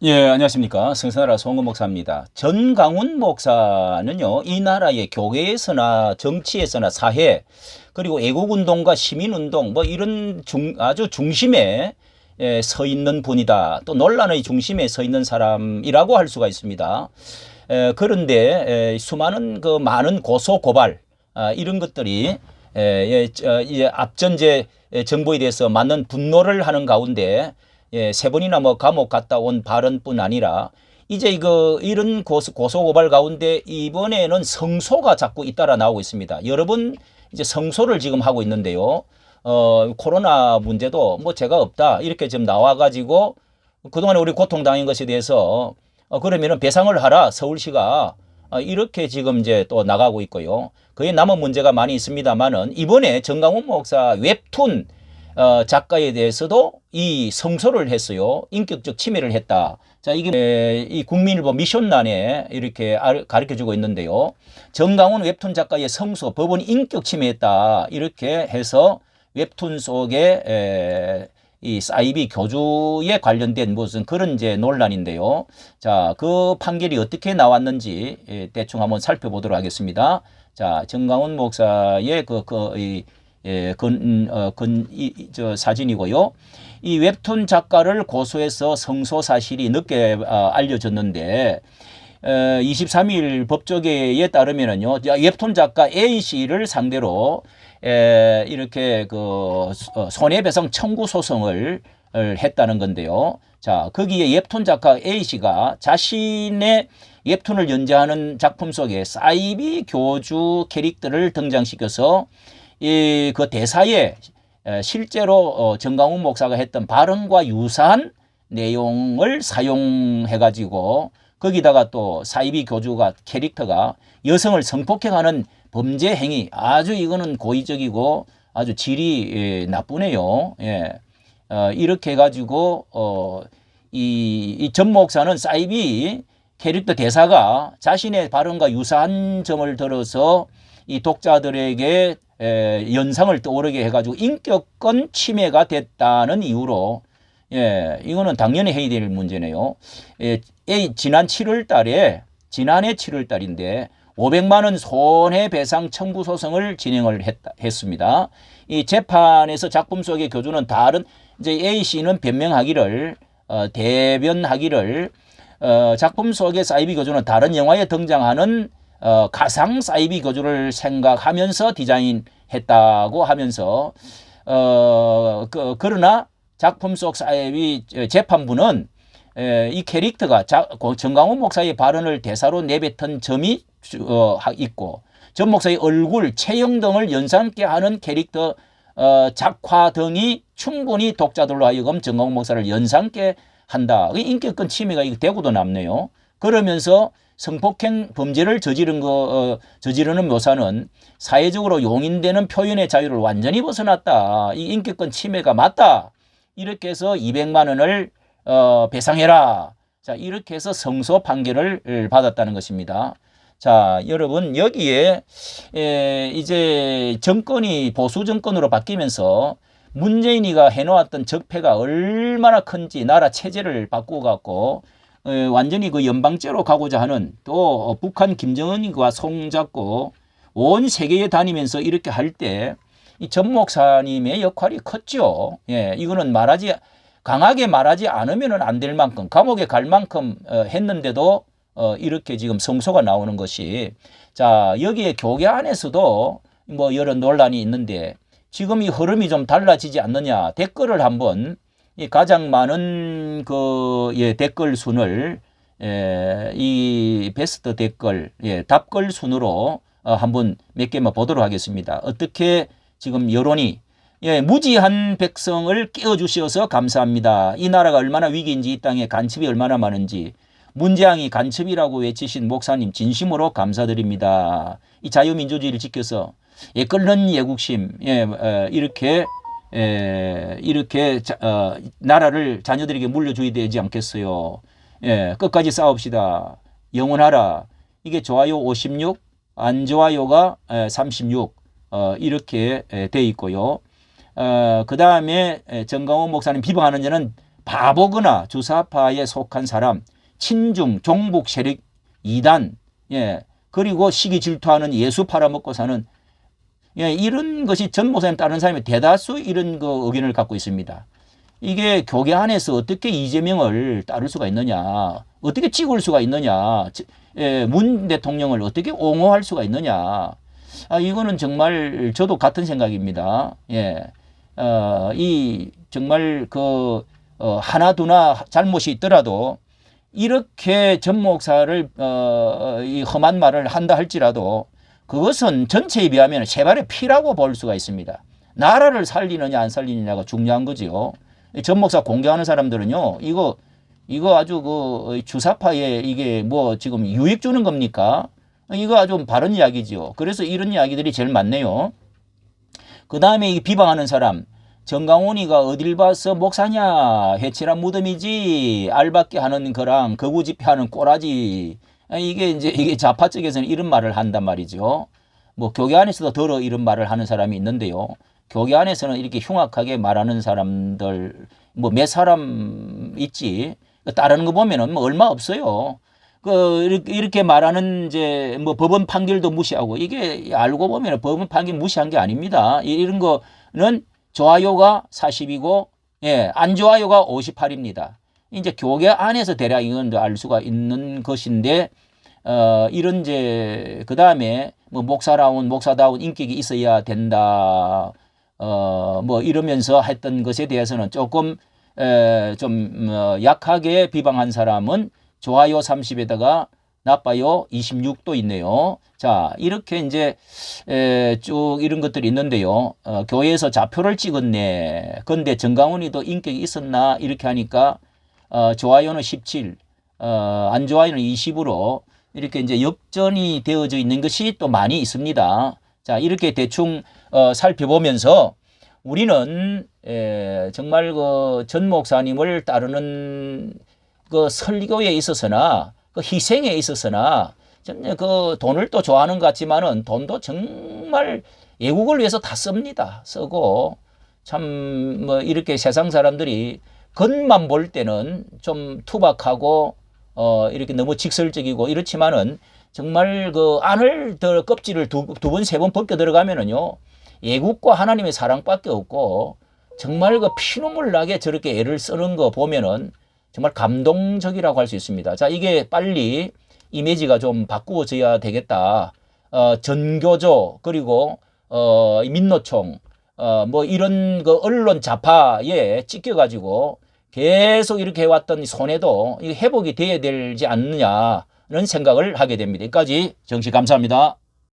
예, 안녕하십니까. 성선하라 송은 목사입니다. 전강훈 목사는요, 이 나라의 교회에서나 정치에서나 사회, 그리고 애국운동과 시민운동, 뭐 이런 중, 아주 중심에 예, 서 있는 분이다. 또 논란의 중심에 서 있는 사람이라고 할 수가 있습니다. 에, 그런데 에, 수많은 그 많은 고소 고발 아, 이런 것들이 에, 예, 저, 이 앞전제 정부에 대해서 많은 분노를 하는 가운데 예, 세 번이나 뭐 감옥 갔다 온 발언뿐 아니라 이제 이거 이런 고소, 고소 고발 가운데 이번에는 성소가 자꾸 잇따라 나오고 있습니다. 여러 번 이제 성소를 지금 하고 있는데요. 어, 코로나 문제도 뭐 제가 없다 이렇게 지금 나와가지고 그동안에 우리 고통당한 것에 대해서 어, 그러면은 배상을 하라 서울시가 어, 이렇게 지금 이제 또 나가고 있고요. 그에 남은 문제가 많이 있습니다만은 이번에 정강훈 목사 웹툰 어, 작가에 대해서도 이 성소를 했어요. 인격적 침해를 했다. 자, 이게 에, 이 국민일보 미션란에 이렇게 가르쳐 주고 있는데요. 정강훈 웹툰 작가의 성소 법원 인격 침해했다. 이렇게 해서 웹툰 속에 에, 이 사이비 교주에 관련된 무슨 그런 이제 논란인데요. 자, 그 판결이 어떻게 나왔는지 예, 대충 한번 살펴보도록 하겠습니다. 자, 정강훈 목사의 그, 그, 이, 예, 건, 어, 건, 이, 저 사진이고요. 이 웹툰 작가를 고소해서 성소 사실이 늦게 어, 알려졌는데, 어, 23일 법조계에 따르면은요, 웹툰 작가 A 씨를 상대로 에, 이렇게 그 어, 손해배상 청구 소송을 했다는 건데요. 자, 거기에 웹툰 작가 A 씨가 자신의 웹툰을 연재하는 작품 속에 사이비 교주 캐릭터를 등장시켜서 이 그 대사에 실제로 어, 정강훈 목사가 했던 발언과 유사한 내용을 사용해 가지고 거기다가 또 사이비 교주가 캐릭터가 여성을 성폭행하는 범죄 행위 아주 이거는 고의적이고 아주 질이 예, 나쁘네요. 예. 어, 이렇게 해가지고 어, 이, 이 전 목사는 사이비 캐릭터 대사가 자신의 발언과 유사한 점을 들어서 이 독자들에게 에, 연상을 떠오르게 해가지고 인격권 침해가 됐다는 이유로 예, 이거는 당연히 해야 될 문제네요. 예, 지난 7월 달에 지난해 7월 달인데 500만 원 손해배상 청구 소송을 진행을 했다, 했습니다. 이 재판에서 작품 속의 교주는 다른 이제 A 씨는 변명하기를 어, 대변하기를 어, 작품 속의 사이비 교주는 다른 영화에 등장하는 어, 가상 사이비 교주를 생각하면서 디자인했다고 하면서 어, 그, 그러나 작품 속 사이비 재판부는 에, 이 캐릭터가 자, 정강훈 목사의 발언을 대사로 내뱉은 점이 어, 있고 전 목사의 얼굴, 체형 등을 연상케 하는 캐릭터 어, 작화 등이 충분히 독자들로 하여금 정강훈 목사를 연상케 한다. 인격권 침해가 되고도 남네요. 그러면서 성폭행 범죄를 저지른 거 어, 저지르는 묘사는 사회적으로 용인되는 표현의 자유를 완전히 벗어났다. 이 인격권 침해가 맞다. 이렇게 해서 200만 원을 어, 배상해라. 자, 이렇게 해서 성소 판결을 받았다는 것입니다. 자, 여러분, 여기에, 에, 이제 정권이 보수 정권으로 바뀌면서 문재인이가 해놓았던 적폐가 얼마나 큰지 나라 체제를 바꾸고 갖고, 어, 완전히 그 연방제로 가고자 하는 또 북한 김정은과 손잡고 온 세계에 다니면서 이렇게 할 때 이 전 목사님의 역할이 컸죠. 예, 이거는 말하지 강하게 말하지 않으면 안될 만큼 감옥에 갈 만큼 어, 했는데도 어, 이렇게 지금 성소가 나오는 것이 자 여기에 교계 안에서도 뭐 여러 논란이 있는데 지금 이 흐름이 좀 달라지지 않느냐 댓글을 한번 이 가장 많은 그 예, 댓글 순을 예, 이 베스트 댓글 예, 답글 순으로 어, 한번 몇 개만 보도록 하겠습니다. 어떻게 지금 여론이 예, 무지한 백성을 깨워주셔서 감사합니다. 이 나라가 얼마나 위기인지 이 땅에 간첩이 얼마나 많은지 문재앙이 간첩이라고 외치신 목사님 진심으로 감사드립니다. 이 자유민주주의를 지켜서 예, 끓는 예국심 예, 어, 이렇게 예, 이렇게 자, 어, 나라를 자녀들에게 물려줘야 되지 않겠어요. 예, 끝까지 싸웁시다. 영원하라. 이게 좋아요 56, 안 좋아요가 36 어, 이렇게 돼 있고요. 어, 그 다음에 정강원 목사님 비방하는 자는 바보거나 주사파에 속한 사람, 친중, 종북 세력 이단, 예, 그리고 시기 질투하는 예수 팔아먹고 사는 예, 이런 것이 전 목사님 따르는 사람이 대다수 이런 그 의견을 갖고 있습니다. 이게 교계 안에서 어떻게 이재명을 따를 수가 있느냐, 어떻게 찍을 수가 있느냐, 지- 예, 문 대통령을 어떻게 옹호할 수가 있느냐. 아, 이거는 정말 저도 같은 생각입니다. 예. 어, 이 정말 그 어, 하나 두나 잘못이 있더라도 이렇게 전 목사를 어, 이 험한 말을 한다 할지라도 그것은 전체에 비하면 세발의 피라고 볼 수가 있습니다. 나라를 살리느냐 안 살리느냐가 중요한 거지요. 이전 목사 공개하는 사람들은요, 이거 이거 아주 그 주사파에 이게 뭐 지금 유익 주는 겁니까? 이거 아주 바른 이야기지요. 그래서 이런 이야기들이 제일 많네요. 그 다음에 이 비방하는 사람 정강훈이가 어딜 봐서 목사냐 해치란 무덤이지 알받게 하는 거랑 거구 집회하는 꼬라지 아, 이게 이제 이게 좌파 쪽에서는 이런 말을 한단 말이죠. 뭐 교계 안에서도 더러 이런 말을 하는 사람이 있는데요. 교계 안에서는 이렇게 흉악하게 말하는 사람들 뭐 몇 사람 있지 따르는 거 보면은 뭐 얼마 없어요. 그 이렇게- 말하는 이제 뭐 법원 판결도 무시하고 이게 알고 보면 법원 판결 무시한 게 아닙니다. 이- 이런 거는 좋아요가 40이고 예, 안 좋아요가 58입니다. 이제 교계 안에서 대략 이건 알 수가 있는 것인데 어 이런 이제 그 다음에 뭐 목사라운 목사다운 인격이 있어야 된다. 어 뭐 이러면서 했던 것에 대해서는 조금 에 좀 어, 약하게 비방한 사람은 좋아요 30에다가 나빠요 26도 있네요. 자, 이렇게 이제 에, 쭉 이런 것들이 있는데요. 어, 교회에서 좌표를 찍었네. 근데 정강훈이도 인격이 있었나 이렇게 하니까 어, 좋아요는 17, 어, 안 좋아요는 20으로 이렇게 이제 역전이 되어져 있는 것이 또 많이 있습니다. 자, 이렇게 대충 어, 살펴보면서 우리는 에, 정말 그 전 목사님을 따르는 그 설교에 있어서나 그 희생에 있어서나 전- 그 돈을 또 좋아하는 것 같지만은 돈도 정말 애국을 위해서 다 씁니다. 쓰고 참 뭐 이렇게 세상 사람들이 겉만 볼 때는 좀 투박하고 어 이렇게 너무 직설적이고 이렇지만은 정말 그 안을 더 껍질을 두 번 세번 벗겨 들어가면은요 애국과 하나님의 사랑밖에 없고 정말 그 피눈물 나게 저렇게 애를 쓰는 거 보면은 정말 감동적이라고 할 수 있습니다. 자, 이게 빨리 이미지가 좀 바꾸어져야 되겠다. 어, 전교조 그리고 어, 이 민노총 어, 뭐 이런 그 언론 좌파에 찢겨 가지고 계속 이렇게 해왔던 손해도 이 회복이 돼야 되지 않느냐는 생각을 하게 됩니다. 여기까지 정식 감사합니다.